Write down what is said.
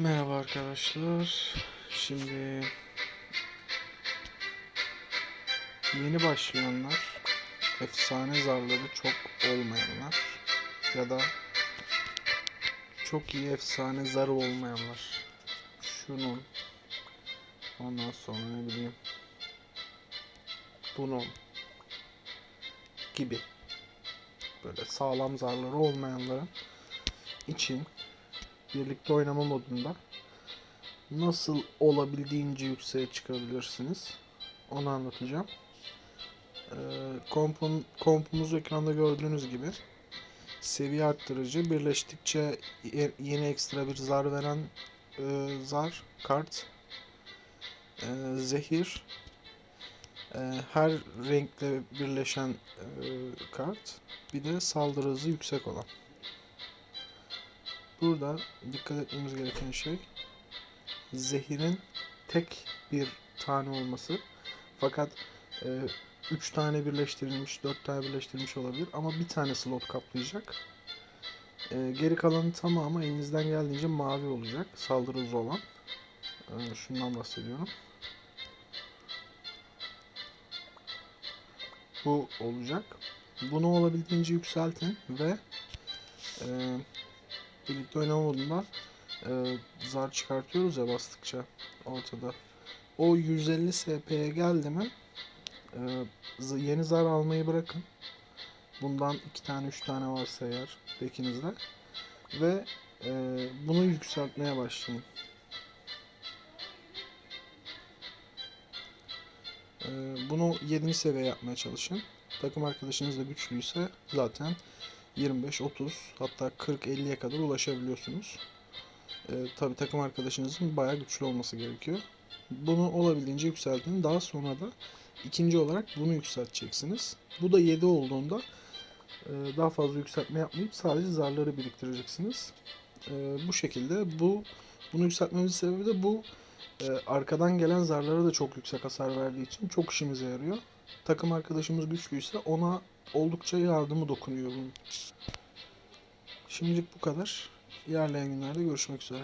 Merhaba arkadaşlar. Şimdi yeni başlayanlar, efsane zarları çok olmayanlar ya da çok iyi efsane zarı olmayanlar. Şunun ondan sonra ne bileyim bunun gibi böyle sağlam zarları olmayanların için birlikte oynama modunda nasıl olabildiğince yükseğe çıkabilirsiniz onu anlatacağım. Ee, kompun, kompumuzu ekranda gördüğünüz gibi seviye arttırıcı birleştikçe ye- yeni ekstra bir zar veren e, zar kart e, zehir e, her renkle birleşen e, kart bir de saldırı hızı yüksek olan. Burada dikkat etmemiz gereken şey zehirin tek bir tane olması. Fakat 3 tane birleştirilmiş, 4 tane birleştirilmiş olabilir ama bir tane slot kaplayacak. E, geri kalanın tamamı elinizden geldiğince mavi olacak. Saldırı hızı olan. E, şundan bahsediyorum. Bu olacak. Bunu olabildiğince yükseltin ve e, birlikte oynama modunda e, zar çıkartıyoruz ya bastıkça ortada. O 150 SP'ye geldi mi e, yeni zar almayı bırakın. Bundan iki tane üç tane varsa eğer dekinizde. Ve e, bunu yükseltmeye başlayın. E, bunu 7. seviye yapmaya çalışın. Takım arkadaşınız da güçlüyse zaten 25, 30 hatta 40-50'ye kadar ulaşabiliyorsunuz. Ee, tabii takım arkadaşınızın bayağı güçlü olması gerekiyor. Bunu olabildiğince yükseltin. Daha sonra da ikinci olarak bunu yükselteceksiniz. Bu da 7 olduğunda e, daha fazla yükseltme yapmayıp sadece zarları biriktireceksiniz. E, bu şekilde bu bunu yükseltmemizin sebebi de bu e, arkadan gelen zarlara da çok yüksek hasar verdiği için çok işimize yarıyor. Takım arkadaşımız güçlüyse ona oldukça yardımı dokunuyor bunun. Şimdilik bu kadar. İlerleyen günlerde görüşmek üzere.